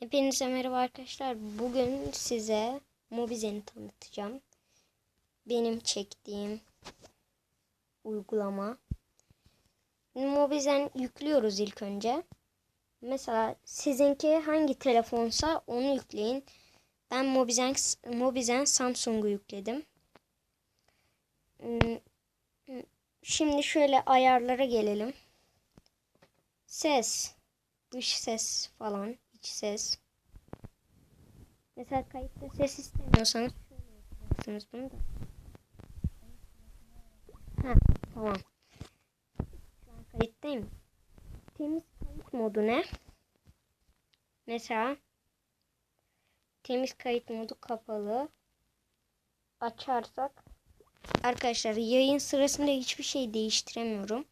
Hepinize merhaba arkadaşlar. Bugün size Mobizen'i tanıtacağım. Benim çektiğim uygulama. Mobizen yüklüyoruz ilk önce. Mesela sizinki hangi telefonsa onu yükleyin. Ben Mobizen, Mobizen Samsung'u yükledim. Hmm, Şimdi şöyle ayarlara gelelim. Ses, dış ses falan, iç ses. Mesela kayıtta ses istemiyorsanız şöyle yapacaksınız bunu da. Ha, tamam. Şu an kayıttayım. Temiz kayıt modu ne? Mesela temiz kayıt modu kapalı. Açarsak Arkadaşlar yayın sırasında hiçbir şey değiştiremiyorum.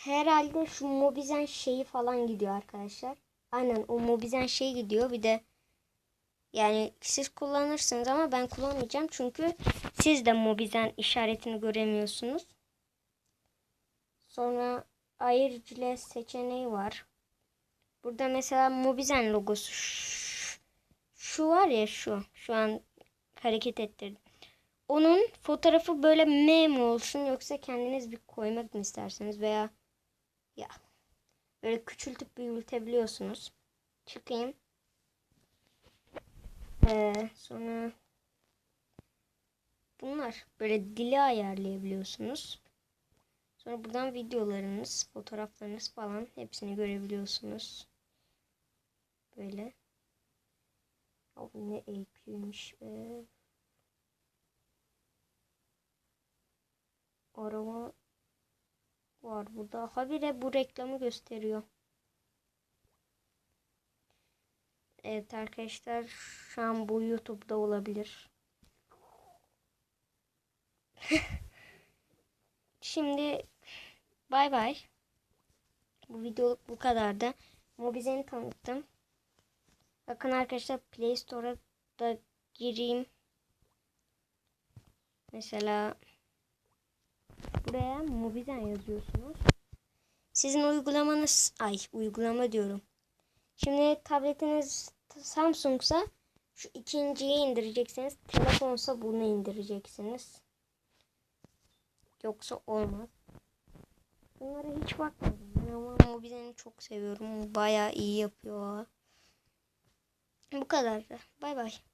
Herhalde şu Mobizen şeyi falan gidiyor arkadaşlar. Aynen o Mobizen şey gidiyor. Bir de yani siz kullanırsınız ama ben kullanmayacağım. Çünkü siz de Mobizen işaretini göremiyorsunuz. Sonra ayırıcı seçeneği var. Burada mesela Mobizen logosu şu, var ya şu. Şu an hareket ettirdim. Onun fotoğrafı böyle M mi olsun yoksa kendiniz bir koymak mı isterseniz veya ya böyle küçültüp büyütebiliyorsunuz. Çıkayım. Ee, sonra bunlar böyle dili ayarlayabiliyorsunuz. Sonra buradan videolarınız, fotoğraflarınız falan hepsini görebiliyorsunuz. Böyle. Abi ne EQ'ymiş be. Araba var burada. Habire bu reklamı gösteriyor. Evet arkadaşlar şu an bu YouTube'da olabilir. Şimdi bay bay. Bu videoluk bu kadardı. Mobizen'i tanıttım. Bakın arkadaşlar Play Store'a da gireyim. Mesela buraya Mobizen yazıyorsunuz. Sizin uygulamanız ay uygulama diyorum. Şimdi tabletiniz Samsung'sa şu ikinciyi indireceksiniz. Telefonsa bunu indireceksiniz. Yoksa olmaz. Bunlara hiç bakmadım. Ama Mobizen'i çok seviyorum. Bayağı iyi yapıyor. Bu kadar. Bay bay.